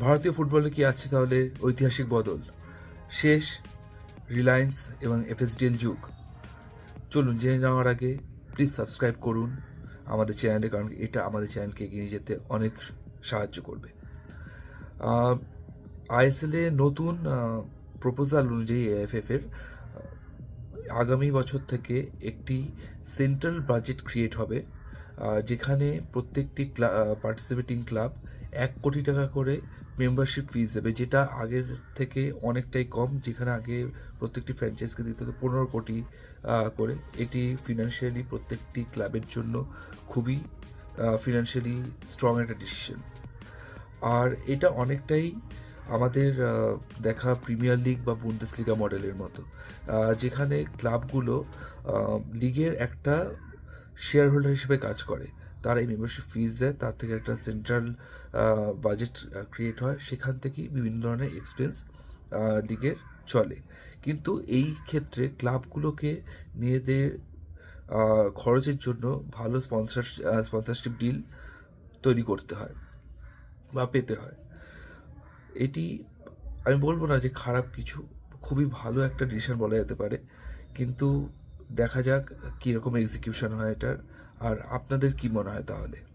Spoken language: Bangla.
ভারতীয় ফুটবলে কি আসছে তাহলে ঐতিহাসিক বদল? শেষ, রিলায়েন্স এবং এফএসডিএল যুগ। চলুন জেনে নেওয়ার আগে প্লিজ সাবস্ক্রাইব করুন আমাদের চ্যানেলে কারণ এটা আমাদের চ্যানেলকে এগিয়ে যেতে অনেক সাহায্য করবে। আইএসএল নতুন প্রপোজাল অনুযায়ী এএফএফ এর আগামী বছর থেকে একটি সেন্ট্রাল বাজেট ক্রিয়েট হবে যেখানে প্রত্যেকটি পার্টিসিপেটিং ক্লাব এক কোটি টাকা করে মেম্বারশিপ ফিস দেবে, যেটা আগের থেকে অনেকটাই কম, যেখানে আগে প্রত্যেকটি ফ্র্যাঞ্চাইজকে দিতে হতো পনেরো কোটি করে। এটি ফিনান্সিয়ালি প্রত্যেকটি ক্লাবের জন্য খুবই ফিনান্সিয়ালি স্ট্রং একটা ডিসিশন আর এটা অনেকটাই আমাদের দেখা প্রিমিয়ার লিগ বা বুন্দেসলিগা মডেলের মতো। যেখানে ক্লাবগুলো লিগের একটা শেয়ার হোল্ডার হিসেবে কাজ করে। তারা এই মেম্বারশিপ ফিস দেয় তার থেকে একটা সেন্ট্রাল বাজেট ক্রিয়েট হয়। সেখান থেকেই বিভিন্ন ধরনের এক্সপেন্স লিগের চলে। কিন্তু এই ক্ষেত্রে ক্লাবগুলোকে আহ, খরচের জন্য ভালো স্পন্সর স্পন্সরশিপ ডিল তৈরি করতে হয় বা পেতে হয়। এটি আমি বলব না যে খারাপ কিছু খুবই ভালো একটা ডিসিশন বলা যেতে পারে। কিন্তু দেখা যাক কীরকম এক্সিকিউশন হয় এটার। আর আপনাদের কি মনে হয় তাহলে?